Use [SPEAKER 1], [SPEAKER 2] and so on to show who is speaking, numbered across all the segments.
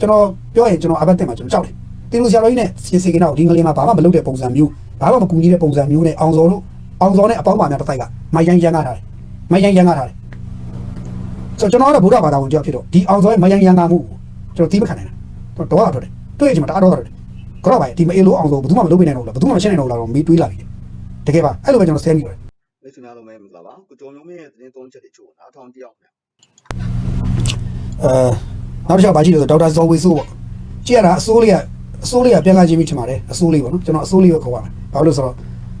[SPEAKER 1] ကျွန်တော်ပြောရင်ကျွန်တော်အဘတ်တင်မှာကျွန်တော်ကြောက်တယ်တင်လို့ဆရာတော်ကြီးနဲ့စီစီကင်းတော့ဒီငလင်မှာဘာမှမလုပ်တဲ့ပုံစံမျိုးဘာမှမကူညီတဲ့ပုံစံမျိုးနဲ့အောင်စော်တို့အောင်စော်နဲ့အပေါင်းပါများတစ်တိုက်ကမိုင်းရိုင်းရမ်းကားထားတယ်မိုင်းရိုင်းရမ်းကားထားတယ်ဆိုတော့ကျွန်တော်ကတော့ဗုဒ္ဓဘာသာဝင်ကြောက်ဖြစ်တော့ဒီအောင်စော်ရဲ့မိုင်းရိုင်းရမ်းကားမှုကိုကျွန်တော်သိမခံနိုင်တာတော့တော့ထွက်တယ်တွေ့ရချင်မှာတအားတော့ထွက်တယ်ကြောက်ပါရဲ့ဒီမအေးလို့အောင်စော်ဘယ်သူမှမလုပ်ပေးနိုင်တော့ဘူးလားဘယ်သူမှမရှင်းနိုင်တော့ဘူးလားတော့မေးတွေးလာပြီတကယ်ပါအဲ့လိုပဲကျွန်တော်ဆဲမိတယ်
[SPEAKER 2] မိတ်ဆွေများလုံးပဲမင်္ဂလာပါကိုကျော်မျိုးမင်းရဲ့သတင်းသုံးချက်တွေချို့နားထောင်တယောက်ခင်
[SPEAKER 1] အဲ နောက်တစ်ချက်ပါကြည့်လို့ဆိုဒေါက်တာဇော်ဝေဆိုးပေါ့ကြည့်ရတာအစိုးလေးကအစိုးလေးကပြန်လာခြင်းမိထင်ပါတယ်အစိုးလေးပေါ့နော်ကျွန်တော်အစိုးလေးပဲခေါ်ပါမယ်ဘာလို့လဲဆိုတော့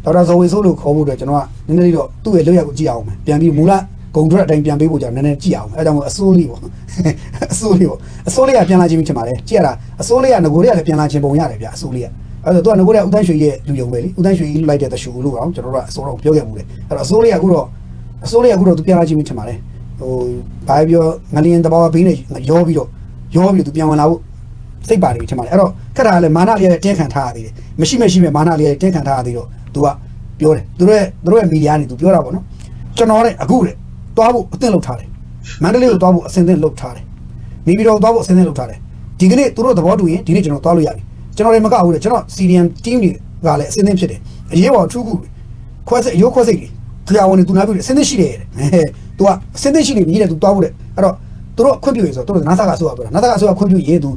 [SPEAKER 1] ဒေါက်တာဇော်ဝေဆိုးလို့ခေါ်ဖို့အတွက်ကျွန်တော်ကနည်းနည်းလေးတော့သူ့ရဲ့လွတ်ရက်ကိုကြည့်အောင်မယ်ပြန်ပြီးမူလဂုံထွက်အတိုင်းပြန်ပေးဖို့ကြာနည်းနည်းကြည့်အောင်အဲဒါကြောင့်မို့အစိုးလေးပေါ့အစိုးလေးပေါ့အစိုးလေးကပြန်လာခြင်းမိထင်ပါတယ်ကြည့်ရတာအစိုးလေးကငကိုလေးကလည်းပြန်လာခြင်းပုံရတယ်ဗျအစိုးလေးကအဲ့တော့သူကငကိုလေးကဦးတန်းရွှေရဲ့လူယုံပဲလေဦးတန်းရွှေကြီးလူလိုက်တဲ့တရှူလို့အောင်ကျွန်တော်တို့ကအစိုးတော့ပြောခဲ့မှုလေအဲ့တော့အစိုးလေးကအခုတော့အစိုးလေးကအခုတော့သူပြန်လာခြင်းမိထင်ပါတယ်ဟိုဘာပြောငလျင်တဘာဝဘေးနဲ့ရောပြီးတော့ ရောပြီးသူပြန်ဝင်လာဖို့စိတ်ပါတယ်ထင်ပါတယ်အဲ့တော့ခက်တာကလည်းမာနလေးရဲ့တင်းခံထားရသေးတယ်မရှိမရှိမဲ့မာနလေးရဲ့တင်းခံထားရသေးတော့သူကပြောတယ်သူတို့ရဲ့သူတို့ရဲ့မီဒီယာနေသူပြောတာပေါ့နော်ကျွန်တော်တဲ့အခုတဲ့သွားဖို့အသင့်လုပ်ထားတယ်မန္တလေးကိုသွားဖို့အစင်သင့်လုပ်ထားတယ်နေပြည်တော်သွားဖို့အစင်သင့်လုပ်ထားတယ်ဒီကနေ့သူတို့သဘောတူရင်ဒီနေ့ကျွန်တော်သွားလို့ရပြီကျွန်တော်တွေမကဘူးလေကျွန်တော် CDM team တွေကလည်းအစင်သင့်ဖြစ်တယ်အရေးပေါ်အထူးခုခွဲစိတ်အယိုးခွဲစိတ်တွေတရားဝင်တွေသူနာပြုတယ်အစင်သင့်ရှိတယ်တဲ့ဟဲ့ तू ကအစင်သင့်ရှိနေပြီတဲ့ तू သွားဖို့တဲ့အဲ့တော့ သူတို့ခွင့်ပြုရဆိုတော့သူတို့နာဆာကဆိုတော့ပြောတာနာဆာကဆိုတော့ခွင့်ပြုရင် तू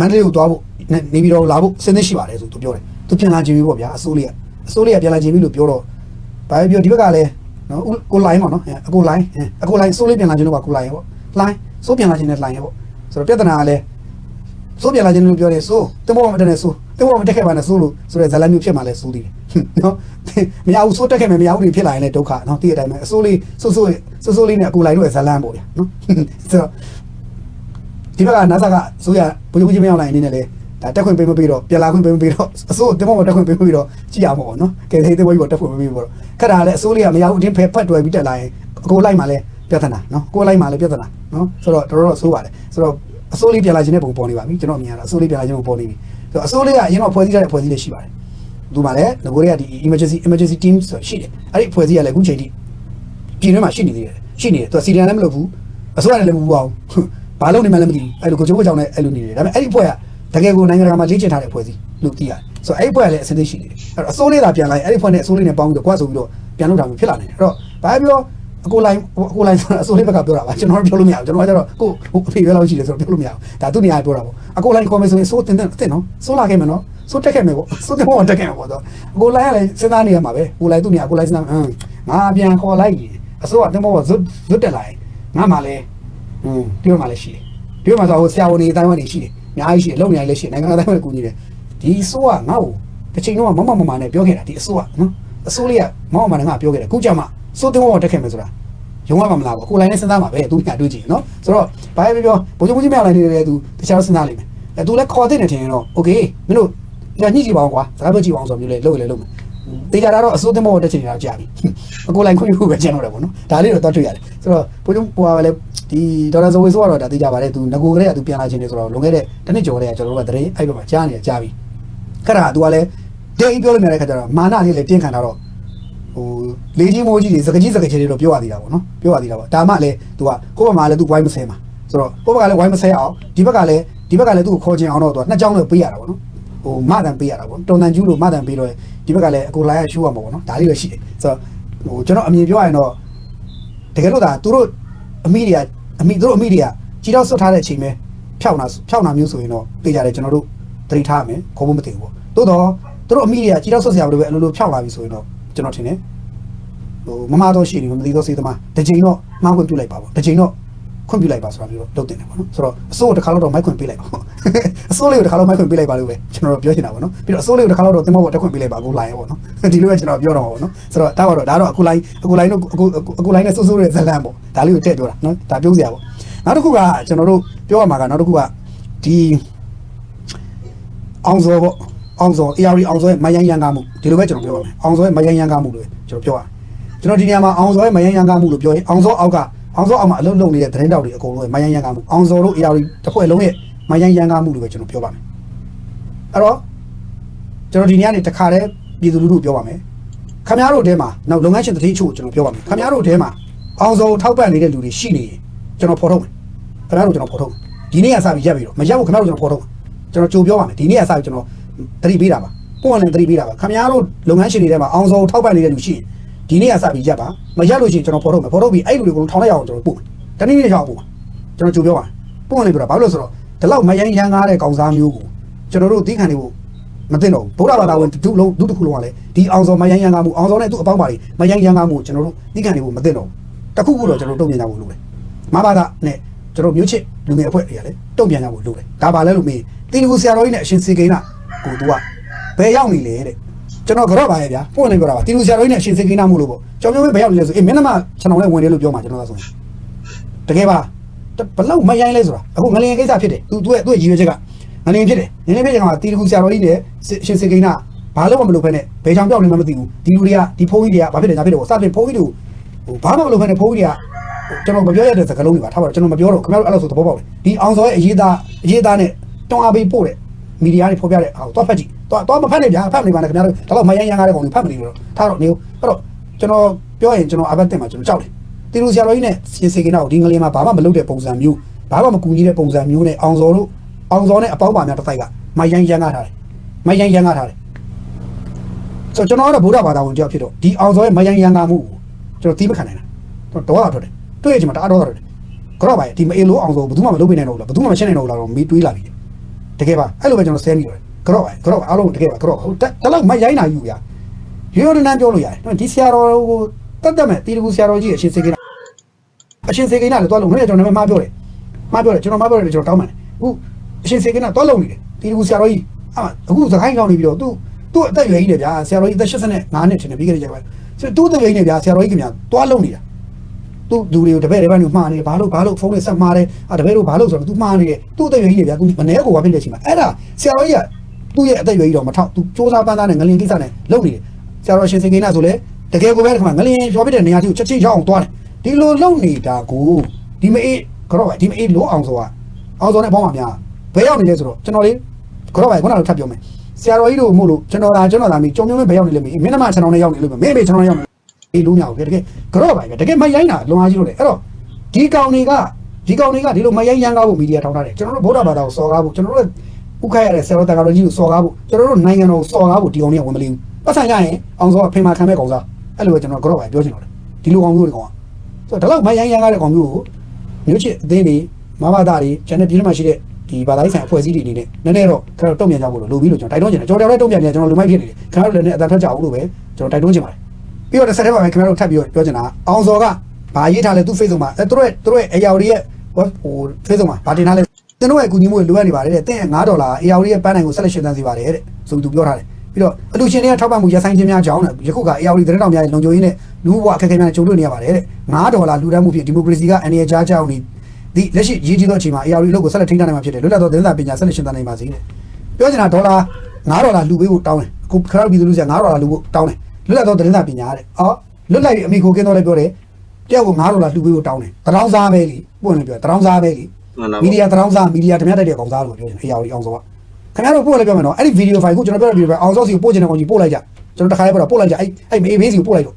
[SPEAKER 1] မန္တလေးကိုသွားဖို့နေနေပြီးတော့လာဖို့စဉ်းစားရှိပါတယ်ဆိုသူပြောတယ်သူပြန်လာခြင်းပြီပေါ့ဗျာအစိုးလေးကအစိုးလေးကပြန်လာခြင်းပြီလို့ပြောတော့ဘာပဲပြောဒီဘက်ကလည်းနော်ဦးကိုလိုင်းပေါ့နော်အဲအကိုလိုင်းအဲအကိုလိုင်းစိုးလေးပြန်လာခြင်းလို့ပါကိုလိုင်းရပေါ့လိုင်းစိုးပြန်လာခြင်းနဲ့လိုင်းရပေါ့ဆိုတော့ပြဿနာကလည်းစိုးပြန်လာခြင်းလို့ပြောတယ်စိုးတမောမတက်နဲ့စိုး တမောမတက်ခဲ့ပါနဲ့စိုးလို့ဆိုတော့ဇလန်မျိုးဖြစ်မှလည်းစိုးသေးတယ်နော်မရဘူးစိုးတက်ခဲ့မယ်မရဘူးတွေဖြစ်လာရင်လည်းဒုက္ခနော်ဒီအတိုင်းပဲအစိုးလေးစိုးစိုးစိုးစိုးလေးနဲ့အကိုလိုင်းတို့ရဲ့ဇလန်ပေါ့ဗျာနော်ဆိုတော့ဒီဘက်ကနာဆာကဆိုရဘုံဘုံချင်းမရောက်နိုင်အနေနဲ့လေဒါတက်ခွင့်ပေးမပေးတော့ပြန်လာခွင့်ပေးမပေးတော့အစိုးတင်မောတက်ခွင့်ပေးမပေးတော့ကြည့်ရမှာပေါ့နော်ကဲသေးသေးဘွားကြီးပေါ့တက်ခွင့်မပေးဘူးပေါ့ခက်တာလည်းအစိုးလေးကမရဘူးအတင်းဖယ်ဖက်တွယ်ပြီးတက်လာရင်အကိုလိုက်မှလည်းပြဿနာနော်ကိုလိုက်မှလည်းပြဿနာနော်ဆိုတော့တော်တော်ဆိုးပါတယ်ဆိုတော့အစိုးလေးပြန်လာခြင်းနဲ့ပုံပေါ်နေပါပြီကျွန်တော်မြင်ရတာအစိုးလေးပြန်လာခြင်းပုံပေါ်နေပြီဆို တော့အစိုးလေးကအရင်တော့ဖွဲ့စည်းထားတဲ့ဖွဲ့စည်းလေးရှိပါတယ်သူမှလည်းငကိုတွေကဒီ emergency emergency team ဆိုရှိတယ်အဲ့ဒီဖွဲ့စည်းရလည်းအခုချိန်ထိပြည်တွင်းမှာရှိနေသေးတယ်ရှိနေတယ်သူကစီဒီအန်လည်းမလုပ်ဘူးအစိုးရလည်းမလုပ်ဘူးအောင်ဘာလုပ်နေမှလည်းမသိဘူးအဲ့လိုကိုချိုးကိုကြောင်နဲ့အဲ့လိုနေတယ်ဒါပေမဲ့အဲ့ဒီဖွဲ့ကတကယ်ကိုနိုင်ငံတကာမှာလေ့ကျင့်ထားတဲ့ဖွဲ့စည်းလို့သိရတယ်ဆိုတော့အဲ့ဒီဖွဲ့ကလည်းအစင်းသိရှိနေတယ်အဲ့တော့အစိုးလေးသာပြန်လာရင်အဲ့ဒီဖွဲ့နဲ့အစိုးလေးနဲ့ပေါင်းပြီးတော့ကွာဆိုပြီးတော့ပြန်လုပ်တာမျိုးဖြစ်လာနေတယ်အဲ့တော့ဘာပဲပြော အကိုလိုင်းအကိုလိုင်းဆိုတာအစိုးလေးဘက်ကပြောတာပါကျွန်တော်တို့ပြောလို့မရဘူးကျွန်တော်ကကျတော့ကိုဟိုအဖေပဲလောက်ရှိတယ်ဆိုတော့ပြောလို့မရဘူးဒါသူနေရာပြောတာပေါ့အကိုလိုင်းခေါ်မယ်ဆိုရင်စိုးတင်တင်တင်နော်စိုးလာခဲ့မယ်နော်စိုးတက်ခဲ့မယ်ပေါ့စိုးတက်ဖို့တက်ခဲ့မှာပေါ့တော့အကိုလိုင်းကလည်းစဉ်းစားနေရမှာပဲကိုလိုင်းသူနေရာကိုလိုင်းစဉ်းစားဟမ်ငါပြန်ခေါ်လိုက်အစိုးကတင်ဖို့ဇွတ်ဇွတ်တက်လာရင်ငါမှလည်းဟွန်းဒီမှာလည်းရှိတယ်ဒီမှာဆိုဟိုဆရာဝန်တွေအတိုင်းဝန်တွေရှိတယ်အများကြီးရှိတယ်လုံနေရလည်းရှိတယ်နိုင်ငံသားတွေကူညီတယ်ဒီအစိုးကငါ့ကိုတစ်ချိန်တော့မမမမနဲ့ပြောခဲ့တာဒီအစိုးကနော်အစိုးလေးကမမမနဲ့ငါပြောခဲ့တယ်ခုကြမှာ စိုးတင်ဖို့တက်ခဲ့မယ်ဆိုတာ ရုံးရမှာမလားပေါ့ကိုလိုင်းနဲ့စဉ်းစားမှာပဲသူညာတွေ့ကြည့်နော်ဆိုတော့ဘာပဲပြောဘုံချုံကြီးမြောက်လိုက်နေတယ်သူတခြားစဉ်းစားလိမ့်မယ်အဲသူလည်းခေါ်တဲ့နေထင်ရင်တော့โอเคမင်းတို့ညညှိကြည့်ပါအောင်ကွာစကားပြောကြည့်ပါအောင်ဆိုမျိုးလေလုပ်ရလေလုပ်မယ်တေချာတာတော့အစိုးသမောတက်ချင်တာကြာပြီအကိုလိုင်းခွင့်ပြုပဲကျန်တော့တယ်ပေါ့နော်ဒါလေးတော့တော့တွေ့ရတယ်ဆိုတော့ဘုံချုံဟိုကလည်းဒီဒေါ်လာဇဝေဆိုကတော့ဒါတေချာပါတယ်သူငကိုကလေးကသူပြန်လာခြင်းနေဆိုတော့လွန်ခဲ့တဲ့တစ်နှစ်ကျော်တည်းကကျွန်တော်တို့ကတရင်အဲ့ဘက်မှာကြားနေကြပြီခက်တာကသူကလည်းဒိတ်ပြောလို့မြင်တဲ့ခါကျတော့မာနလေးလည်းတင်းခံတာတော့ ဟိုလေးကြီးမိုးကြီးတွေစကကြီးစကကြီးတွေတော့ပြောရသေးတာပေါ့နော်ပြောရသေးတာပေါ့ဒါမှလည်းသူကကိုယ့်ဘက်မှာလည်းသူဝိုင်းမဆဲမှာဆိုတော့ကိုယ့်ဘက်ကလည်းဝိုင်းမဆဲအောင်ဒီဘက်ကလည်းဒီဘက်ကလည်းသူ့ကိုခေါ်ချင်အောင်တော့သူကနှစ်ကြောင်းလည်းပေးရတာပေါ့နော်ဟိုမတန်ပေးရတာပေါ့တော်တန်ကျူးလို့မတန်ပေးတော့ဒီဘက်ကလည်းအကိုလာရရှူရမှာပေါ့နော်ဒါလေးလည်းရှိတယ်ဆိုတော့ဟိုကျွန်တော်အမြင်ပြောရရင်တော့တကယ်လို့ဒါသူတို့အမိတွေကအမိသူတို့အမိတွေကကြီးတော့ဆွတ်ထားတဲ့အချိန်ပဲဖြောင်းတာဖြောင်းတာမျိုးဆိုရင်တော့သိကြတယ်ကျွန်တော်တို့သတိထားမယ်ခေါ်ဖို့မသိဘူးပေါ့သို့တော့သူတို့အမိတွေကကြီးတော့ဆွတ်ဆရာဘယ်လိုပဲအလိုလိုဖြောင်းလာပြီဆိုရင်တော့ ကျွန်တော်ထင်တယ်ဟိုမမတော့ရှိနေမသိတော့စေးသမားတစ်ချိန်တော့မှားခွင့်ပြုလိုက်ပါပေါ့တစ်ချိန်တော့ခွင့်ပြုလိုက်ပါဆိုတာမျိုးတော့လုပ်တင်တယ်ပေါ့နော်ဆိုတော့အစိုးရတစ်ခါတော့မိုက်ခွင့်ပေးလိုက်ပါအစိုးလေးကိုတစ်ခါတော့မိုက်ခွင့်ပေးလိုက်ပါလို့ပဲကျွန်တော်တို့ပြောချင်တာပေါ့နော်ပြီးတော့အစိုးလေးကိုတစ်ခါတော့တင်မောပေါ်တက်ခွင့်ပေးလိုက်ပါအခုလိုင်းပေါ့နော်ဒီလိုပဲကျွန်တော်ပြောတော့ပါပေါ့နော်ဆိုတော့ဒါကတော့ဒါတော့အခုလိုင်းအခုလိုင်းတို့အခုအခုလိုင်းနဲ့စိုးစိုးရဲ့ဇလန်ပေါ့ဒါလေးကိုထည့်ပြောတာနော်ဒါပြုံးစရာပေါ့နောက်တစ်ခုကကျွန်တော်တို့ပြောရမှာကနောက်တစ်ခုကဒီအောင်စောပေါ့ အောင်စော AR အောင်စောရဲ့မယန်ရန်ကားမှုဒီလိုပဲကျွန်တော်ပြောပါမယ်အောင်စောရဲ့မယန်ရန်ကားမှုလို့ပဲကျွန်တော်ပြောရမယ်ကျွန်တော်ဒီနေရာမှာအောင်စောရဲ့မယန်ရန်ကားမှုလို့ပြောရင်အောင်စောအောက်ကအောင်စောအောက်မှာအလုပ်လုပ်နေတဲ့သတင်းတောက်တွေအကုန်လုံးရဲ့မယန်ရန်ကားမှုအောင်စောတို့ AR တစ်ဖွဲ့လုံးရဲ့မယန်ရန်ကားမှုလို့ပဲကျွန်တော်ပြောပါမယ်အဲ့တော့ကျွန်တော်ဒီနေ့ကနေတခါတည်းပြည်သူလူထုပြောပါမယ်ခမရတို့တဲမှာနောက်လုပ်ငန်းရှင်တတိချို့ကျွန်တော်ပြောပါမယ်ခမရတို့တဲမှာအောင်စောကိုထောက်ပံ့နေတဲ့လူတွေရှိနေရင်ကျွန်တော်ဖော်ထုတ်မယ်ခမရတို့ကျွန်တော်ဖော်ထုတ်မယ်ဒီဒီနေ့ကစပြီးရက်ပြီးတော့မရက်ဘူးခင်ဗျားတို့ကျွန်တော်ပေါ်တော့ကျွန်တော်ကြိုပြောပါမယ်ဒီနေ့ကစပြီးကျွန်တော် တတိပေးတာပါပုံနဲ့တတိပေးတာပါခင်ဗျားတို့လုပ်ငန်းရှင်တွေထဲမှာအောင်စောထောက်ပံ့နေတဲ့လူရှိရင်ဒီနေ့ကစပြီးရက်ပါမရက်လို့ရှိရင်ကျွန်တော်ပေါ်တော့မယ်ပေါ်တော့ပြီးအဲ့လူတွေကိုထောင်လိုက်အောင်ကျွန်တော်ပို့မယ်တနည်းနည်းရောက်ပို့မှာကျွန်တော်ကြိုပြောပါပုံနဲ့ပြောတာဘာလို့လဲဆိုတော့ဒီလောက်မယိုင်းရမ်းကားတဲ့ကောင်စားမျိုးကိုကျွန်တော်တို့သိခံနေဖို့မသိတော့ဘူးဗုဒ္ဓဘာသာဝင်ဒုလုံးဒုတစ်ခုလုံးကလည်းဒီအောင်စောမယိုင်းရမ်းကားမှုအောင်စောနဲ့သူ့အပေါင်းပါတွေမယိုင်းရမ်းကားမှုကျွန်တော်တို့သိခံနေဖို့မသိတော့ဘူးတခုခုတော့ကျွန်တော်တုံ့ပြန်ကြဖို့လိုတယ်မဘာသာနဲ့ကျွန်တော်မျိုးချစ်လူငယ်အဖွဲ့တွေကလည်းတုံ့ပြန်ကြဖို့လိုတယ်ဒါပါလဲလို့မေးတင်းကူဆရာတော်ကြီးနဲ့အရှင်စေကိန်းက ကိုသူကဘယ်ရောက်နေလဲတဲ့ကျွန်တော်ကတော့ပါရဲ့ဗျာပွင့်နေပြောတာပါတင်းကူဆရာတော်ကြီးနဲ့အရှင်စေကိန်းနာမှုလို့ပေါ့ကျွန်တော်မျိုးဘယ်ရောက်နေလဲဆိုအေးမင်းနမကျွန်တော်လည်းဝင်တယ်လို့ပြောမှာကျွန်တော်ကဆိုရင်တကယ်ပါဘလောက်မယိုင်းလဲဆိုတာအခုငလျင်ကိစ္စဖြစ်တယ်သူသူ့ရဲ့သူ့ရဲ့ရည်ရွယ်ချက်ကငလျင်ဖြစ်တယ်ငလျင်ဖြစ်တဲ့ကမှာတင်းကူဆရာတော်ကြီးနဲ့အရှင်စေကိန်းနာဘာလို့မလုပ်ဖဲနဲ့ဘယ်ချောင်ပြောက်နေမှမသိဘူးဒီလူတွေကဒီဖုန်းကြီးတွေကဘာဖြစ်လဲညာဖြစ်တယ်ပေါ့စတင်ဖုန်းကြီးတို့ဟိုဘာမှမလုပ်ဖဲနဲ့ဖုန်းကြီးတွေကကျွန်တော်မပြောရတဲ့စကားလုံးတွေပါထားပါတော့ကျွန်တော်မပြောတော့ခင်ဗျားတို့အဲ့လိုဆိုသဘောပေါက်တယ်ဒီအောင်စောရဲ့အရေးသားအရေးသားနဲ့တွန်းအားပေးပို့တဲ့ မီဒီယာတွေဖော်ပြတဲ့ဟာကိုတော့ဖတ်ကြည့်တော့တော့မဖတ်နဲ့ဗျာဖတ်နေပါနဲ့ခင်ဗျားတို့ဒါတော့မယန်းရမ်းကားတဲ့ကောင်တွေဖတ်မနေလို့ထားတော့နေဦးအဲ့တော့ကျွန်တော်ပြောရင်ကျွန်တော်အဘတ်တင်မှာကျွန်တော်ကြောက်တယ်တီလူဆရာတော်ကြီးနဲ့စီစီကင်းတော့ဒီငလေးမှာဘာမှမလုပ်တဲ့ပုံစံမျိုးဘာမှမကူညီတဲ့ပုံစံမျိုးနဲ့အောင်စောတို့အောင်စောနဲ့အပေါင်းပါများတစ်တိုက်ကမယန်းရမ်းကားထားတယ်မယန်းရမ်းကားထားတယ်ဆိုတော့ကျွန်တော်ကတော့ဗုဒ္ဓဘာသာဝင်တယောက်ဖြစ်တော့ဒီအောင်စောရဲ့မယန်းရမ်းကားမှုကိုကျွန်တော်သီးမခံနိုင်တာတော့တော့ထွက်တယ်တွေ့ရချင်မှာတအားတော့ထွက်တယ်ကြော့ပါရဲ့ဒီမအေးလို့အောင်စောဘယ်သူမှမလုပ်ပေးနိုင်တော့ဘူးလားဘယ်သူမှမရှင်းနိုင်တော့ဘူးလားတော့မေးတွေးလာပြီ တကယ်ပါအဲ့လိုပဲကျွန်တော်ဆဲမိတယ်ကြော့ပါကြော့ပါအားလုံးတကယ်ပါကြော့ဟုတ်တလောက်မရိုင်းနိုင်ယူဗျာရိုးရိုးနန်းပြောလို့ရတယ်ဒီဆရာတော်ကိုတတ်တတ်မဲ့တီတကူဆရာတော်ကြီးအရှင်စေကိန်းအရှင်စေကိန်းလည်းတော့လုံးနဲ့ကျွန်တော်နာမည်မှားပြောတယ်မှားပြောတယ်ကျွန်တော်မှားပြောတယ်ကျွန်တော်တောင်းပန်တယ်အခုအရှင်စေကိန်းကတော့လုံးနေတယ်တီတကူဆရာတော်ကြီးအာအခုစကိုင်းကောင်းနေပြီးတော့သူသူ့အသက်ရွယ်ကြီးတယ်ဗျာဆရာတော်ကြီးအသက်85နှစ်ထင်တယ်ပြီးခဲ့တဲ့ချိန်မှာဆိုသူ့အသက်ရွယ်ကြီးနေဗျာဆရာတော်ကြီးခင်ဗျာတွားလုံးနေတာ သူ့လူတွေကိုတပည့်တွေဘက်ကိုမှားနေဘာလို့ဘာလို့ဖုန်းနဲ့ဆက်မှားတယ်အာတပည့်တို့ဘာလို့ဆိုတော့ तू မှားနေတယ်သူ့အသက်ရွယ်ကြီးတွေဗျာ तू မနေကိုဘာဖြစ်လဲချိန်မှာအဲ့ဒါဆရာတော်ကြီးကသူ့ရဲ့အသက်ရွယ်ကြီးတော့မထောက် तू စူးစမ်းပန်းသားနဲ့ငလင်ကိစ္စနဲ့လုပ်နေတယ်ဆရာတော်ရှင်စင်ကိန်းနာဆိုလဲတကယ်ကိုပဲခမငလင်ရွာပြတဲ့နေရာတိကိုချက်ချင်းရောက်အောင်သွားတယ်ဒီလိုလုပ်နေတာကိုဒီမအေးကတော့ဒီမအေးလို့အောင်ဆိုတာအောင်စောနဲ့ပေါင်းပါများဘယ်ရောက်နေလဲဆိုတော့ကျွန်တော်လေးကတော့ပဲခုနကထပ်ပြောမယ်ဆရာတော်ကြီးတို့မို့လို့ကျွန်တော်ဒါကျွန်တော်ဒါမီကြုံမျိုးပဲဘယ်ရောက်နေလဲမင်းမင်းနမကျွန်တော်နဲ့ရောက်နေလို့မင်းမေကျွန်တော်နဲ့ရောက်နေ အေးလုံးညာကိုတကယ်ကြော့ပါပဲတကယ်မရိုင်းတာလွန်အားကြီးလို့လေအဲ့တော့ဒီကောင်တွေကဒီကောင်တွေကဒီလိုမရိုင်းရမ်းကားဖို့မီဒီယာထောင်းထားတယ်ကျွန်တော်တို့ဗုဒ္ဓဘာသာကိုစော်ကားဖို့ကျွန်တော်တို့ဥခိုက်ရတဲ့ဆရာတော်တက္ကတော်ကြီးကိုစော်ကားဖို့ကျွန်တော်တို့နိုင်ငံတော်ကိုစော်ကားဖို့ဒီကောင်တွေကဝင်မလီဘူးပတ်ဆိုင်ရရင်အောင်စောအဖေမာခံမဲ့ကောင်စားအဲ့လိုပဲကျွန်တော်ကြော့ပါပြောချင်တော့တယ်ဒီလိုကောင်မျိုးတွေကောင်ကဆိုတော့ဒီလောက်မရိုင်းရမ်းကားတဲ့ကောင်မျိုးကိုမျိုးချစ်အသင်းတွေမဘာသာတွေကျန်တဲ့ပြည်မှာရှိတဲ့ဒီဘာသာရေးဆိုင်အဖွဲ့အစည်းတွေအနေနဲ့နည်းနည်းတော့ကျွန်တော်တုံ့ပြန်ကြဖို့လိုပြီးလို့ကျွန်တော်တိုက်တွန်းချင်တယ်ကျွန်တော်လည်းတုံ့ပြန်နေကျွန်တော်လူမိုက်ဖြစ်နေတယ်ခင်ဗျားတို့လည်းအတန်ထွက်ကြအောင်လို့ပဲကျွန်တော်တိုက်တွန်းချင်ပါတယ် ပြီးတော့တစ်ဆက်တည်းပါပဲခင်ဗျားတို့ထပ်ပြီးတော့ပြောချင်တာအောင်စော်ကဘာရေးထားလဲသူ Facebook မှာအဲသူတို့ရဲ့သူတို့ရဲ့အရာတွေရဲ့ web ဟို Facebook မှာဘာတင်ထားလဲကျွန်တော်ရဲ့အကူအညီမှုတွေလိုအပ်နေပါတယ်တဲ့တဲ့9ဒေါ်လာအရာတွေရဲ့ပန်းနိုင်ကိုဆက်လက်ရှင်းသန်းစီပါတယ်တဲ့ဆိုသူပြောထားတယ်ပြီးတော့အလူရှင်တွေကထောက်ပံ့မှုရဆိုင်ခြင်းများကြောင်းတဲ့ယခုကအရာတွေသတင်းတော်များရဲ့လုံခြုံရေးနဲ့လူ့ဘဝအခက်အခဲများနဲ့ကြုံတွေ့နေရပါတယ်တဲ့9ဒေါ်လာလူတန်းမှုဖြင့်ဒီမိုကရေစီကအန်ရကြားကြောင်းနေဒီလက်ရှိရည်ကြီးသောအချိန်မှာအရာတွေလို့ကိုဆက်လက်ထိန်းထားနိုင်မှာဖြစ်တယ်လွတ်လပ်သောသတင်းစာပညာဆက်လက်ရှင်းသန်းနိုင်ပါစေတဲ့ပြောချင်တာဒေါ်လာ9ဒေါ်လာလူပေးဖို့တောင်းတယ်အခုခရောက်ပြည်သူလူဆက်9ဒေါ်လာလူဖို့တောင်းတယ် လွတ်လပ်သောသတင်းစာပညာတဲ့အော်လွတ်လိုက်ပြီးအမိကိုကင်းတော့လည်းပြောတယ်တယောက်ကို9ဒေါ်လာလှူပေးဖို့တောင်းတယ်တရောင်းစားပဲလေပွင့်လည်းပြောတရောင်းစားပဲလေ
[SPEAKER 2] မှန်တာ
[SPEAKER 1] မီ
[SPEAKER 2] ပေါ့
[SPEAKER 1] ဒီယာတရောင်းစားမီဒီယာဓမြတိုက်တဲ့ကောင်စားလို့ပြောတယ်အရာကြီးအောင်စောကခင်ဗျားတို့ပို့လည်းပြောမယ်နော်အဲ့ဒီဗီဒီယိုဖိုင်ကိုကျွန်တော်ပြောတဲ့ဗီဒီယိုဖိုင်အောင်စောစီကိုပို့ချင်တဲ့ကောင်ကြီးပို့လိုက်ကြကျွန်တော်တစ်ခါလေးပြောတော့ပို့လိုက်ကြအဲ့အဲ့မေးမေးစီကိုပို့လိုက်တော့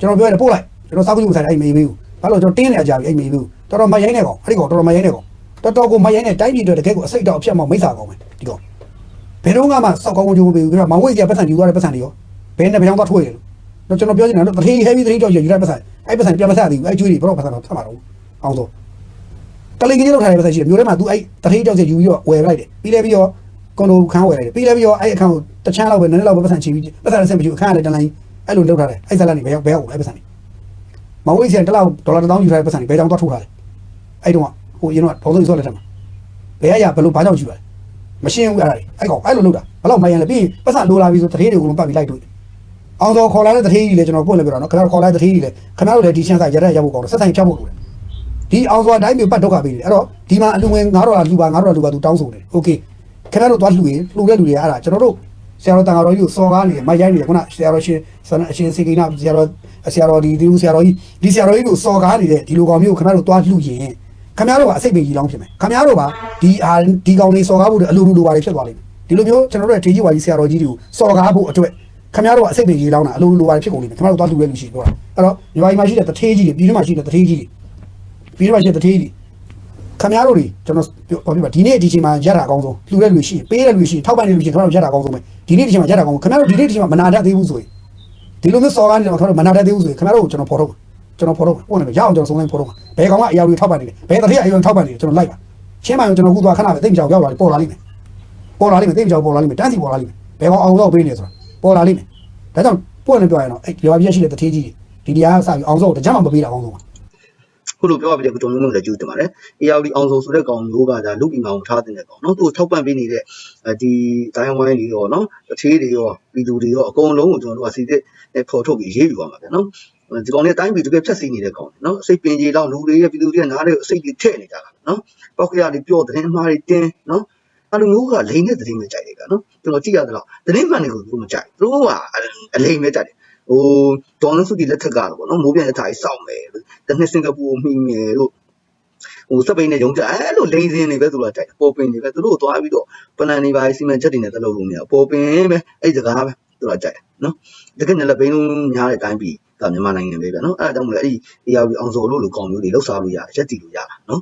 [SPEAKER 1] ကျွန်တော်ပြောရတယ်ပို့လိုက်ကျွန်တော်စောက်ကူဆိုင်အဲ့မေးမေးကိုဘာလို့ကျွန်တော်တင်းနေကြပြီအဲ့မေးမေးကိုတော်တော်မရိုင်းနေကောင်အဲ့ဒီကောင်တော်တော်မရိုင်းနေကောင်တော်တော်ကိုမရိုင်းနေတိုင်းပြည်တွေတကယ်ကိုအစိတ်တော့အဖြစ်မောက်မိစ္ဆာကောင်ပဲဒီကောင်ဘယ်တော့မှစောက်ကောင်းကောင်းကြိုးမပေးဘူးပြီးတော့မောင်ဝိတ်စီကပတ်စံယူသွားတဲ့ပတ်စံတွေရော ဘယ်နဲ့ဘယ်ကြောင်သွားထွေးရလို့တော့ကျွန်တော်ပြောချင်တာတော့တထေး heavy တထေးကြောက်ရယူလိုက်ပတ်ဆိုင်အဲ့ပတ်ဆိုင်ပြန်မဆက်သေးဘူးအဲ့ကျွေးတွေဘယ်တော့ပတ်ဆိုင်တော့ဆက်မှာတော့အောင်ဆိုတလင်ကြီးလောက်ထားတဲ့ပတ်ဆိုင်ရှိတယ်မျိုးထဲမှာ तू အဲ့တထေးကြောက်စယူပြီးတော့ဝယ်လိုက်တယ်ပြီးလဲပြီးတော့ကွန်ဒိုခန်းဝယ်လိုက်တယ်ပြီးလဲပြီးတော့အဲ့အခန်းကိုတချမ်းလောက်ပဲနည်းနည်းလောက်ပဲပတ်ဆိုင်ချီပြီးပတ်ဆိုင်ဆက်မချူအခန်းရတယ်တလိုင်းအဲ့လိုလောက်ထားတယ်အဲ့ဇက်လက်နေဘယ်ရောက်ဘယ်ရောက်အဲ့ပတ်ဆိုင်မဝိစီတလောက်ဒေါ်လာ1000ယူထားတဲ့ပတ်ဆိုင်ဘယ်ကြောင်သွားထိုးထားလဲအဲ့တော့ဟိုရင်တော့ဘောဆုံးစောလက်ထက်မှာဘယ်ရရဘယ်လိုဘာကြောင့်ယူရလဲမရှင်းဘူးအဲ့ဒါအဲ့ကောင်အဲ့လိုလောက်တာဘယ်လောက်မှရလဲပြီးပတ်ဆိုင်လိုလာပြီးဆိုတထေးတွေကိုလုံးပတ်ပြီးလိုက်တွေ့ အောင်တော့ခေါ်လာတဲ့တထေးကြီးလေကျွန်တော်ပွင့်လဲပြတော့နော်ခင်ဗျားတို့ခေါ်လာတဲ့တထေးကြီးလေခင်ဗျားတို့လည်းဒီချမ်းစာရတဲ့ရဖို့ကောင်းတယ်ဆက်ဆိုင်ဖြတ်ဖို့လိုတယ်ဒီအောင်စွာတိုင်းမျိုးပတ်ဒုက္ခပေးတယ်အဲ့တော့ဒီမှာအလူငွေ9ဒေါ်လာလူပါ9ဒေါ်လာလူပါသူတောင်းဆိုတယ်โอเคခင်ဗျားတို့သွားလှူရင်လှူတဲ့လူတွေကအဲ့ဒါကျွန်တော်တို့ဆရာတော်တန်ဃာတော်ကြီးကိုစော်ကားနေတယ်မိုက်ရိုင်းနေတယ်ခုနဆရာတော်ရှင်ဆန္ဒအရှင်စေကိနာဆရာတော်ဆရာတော်ဒီဒီလူဆရာတော်ကြီးဒီဆရာတော်ကြီးကိုစော်ကားနေတဲ့ဒီလိုကောင်မျိုးကိုခင်ဗျားတို့သွားလှူရင်ခင်ဗျားတို့ကအစိတ်ပင်ကြီးလောင်းဖြစ်မယ်ခင်ဗျားတို့ကဒီအာဒီကောင်လေးစော်ကားဖို့အလူလူလိုပါတွေဖြစ်သွားလိမ့်မယ်ဒီလိုမျိုးကျွန်တော်တို့ရဲ့ထေကြီးဝါကြီးဆရာတော်ကြီးတွေကိုစော်ကားဖို့အတွက် ခင်ဗျားတို့ကအစိတ်တွေရေးလောင်းတာအလိုလိုပါဖြစ်ကုန်လိမ့်မယ်ခင်ဗျားတို့သွားလူရဲလူရှိပြောတာအဲ့တော့ညီမကြီးမှာရှိတဲ့တထေးကြီးတွေပြည်တွင်းမှာရှိတဲ့တထေးကြီးတွေပြည်တွင်းမှာရှိတဲ့တထေးကြီးခင်ဗျားတို့တွေကျွန်တော်ပြောပြပါဒီနေ့ဒီချိန်မှာရက်တာအကောင်းဆုံးလှူတဲ့လူရှိရင်ပေးတဲ့လူရှိရင်ထောက်ပံ့တဲ့လူရှိရင်ကျွန်တော်တို့ရက်တာအကောင်းဆုံးပဲဒီနေ့ဒီချိန်မှာရက်တာအကောင်းဆုံးခင်ဗျားတို့ဒီနေ့ဒီချိန်မှာမနာတတ်သေးဘူးဆိုရင်ဒီလိုမျိုးစော်ကားနေတော့ခင်ဗျားတို့မနာတတ်သေးဘူးဆိုရင်ခင်ဗျားတို့ကိုကျွန်တော်ဖော်ထုတ်ကျွန်တော်ဖော်ထုတ်ပို့နေမယ်ရအောင်ကျွန်တော်စုံစမ်းဖော်ထုတ်ဘယ်ကောင်ကအရာတွေထောက်ပံ့နေလဲဘယ်တစ်ထည့်အရာတွေထောက်ပံ့နေလဲကျွန်တော်လိုက်ပါချင်းမှန်ကျွန်တော်ခုသွားခဏပဲတိတ်ကြောင်ရောက်လာတယ်ပေါ်လာလိမ့်မယ်ပေါ်လာလိမ့်မယ်တိတ်ကြောင်ပေါ်လာလိမ့်မယ်တန်းစီပေါ်လာလိမ့်မယ်ဘယ်ကောင်အောင်တော့ပေးနေဆိုတာ ပေါ်လာလိမ့်မယ်ဒါကြောင့်ပွင့်နေပြောရရင်တော့အဲ့ဒီရွာပြည့်ရှိတဲ့တထေးကြီးဒီတရားစပြီးအောင်ဆုံးတကြမ်းမှမပေးတာအောင်ဆုံးပါ
[SPEAKER 2] ခုလိုပြောရပြတဲ့ကိုကျော်မျိုးမျိုးလည်းကြည့်တင်ပါတယ်အေယာဝတီအောင်ဆိုဆိုတဲ့ကောင်မျိုးကဒါလူပီမောင်ထားတဲ့ကောင်နော်သူထောက်ပံ့ပေးနေတဲ့ဒီဒိုင်းဝိုင်းတွေရောနော်တထေးတွေရောပြည်သူတွေရောအကုန်လုံးကိုကျွန်တော်တို့ကစီတဲ့ခေါ်ထုတ်ပြီးရေးယူရမှာဗျနော်ဒီကောင်လေးတိုင်းပြည်တကယ်ဖြတ်စီနေတဲ့ကောင်နော်စိတ်ပင်ကြီးတော့လူတွေရဲ့ပြည်သူတွေကနားတွေကိုစိတ်ကြီးထည့်နေကြတာနော်ပောက်ကရတွေပြောတဲ့မှားတွေတင်းနော် အဲ့လိုမျိုးကလိန်တဲ့သတင်းပဲကြိုက်တယ်ကနော်ကျွန်တော်ကြည့်ရသလောက်သတင်းမှန်တွေကိုသူမကြိုက်သူတို့ကအလိန်ပဲကြိုက်တယ်ဟိုဒေါ်နစုဒီလက်ထက်ကတော့ဗောနော်မိုးပြန်လက်ထားကြီးစောင့်မယ်တနှစ်စင်ကာပူကိုမှီမယ်လို့ဟိုစပိန်နဲ့ရုံးကြအဲ့လိုလိန်စင်တွေပဲသူတို့ကကြိုက်တယ်ပေါ်ပင်တွေပဲသူတို့ကိုသွားပြီးတော့ပလန်နေပါစီမံချက်တွေနဲ့တလုပ်လို့မရပေါ်ပင်ပဲအဲ့စကားပဲသူတို့ကကြိုက်တယ်နော်တကယ်နဲ့လက်ဘိန်းလုံးများတဲ့အတိုင်းပြည်ကမြန်မာနိုင်ငံပဲဗျနော်အဲ့ဒါကြောင့်မလို့အဲ့ဒီအေယာဝတီအောင်စောလို့လို့ကောင်းမျိုးတွေလှုပ်ရှားလို့ရတယ်ရက်တည်လို့ရတာနော်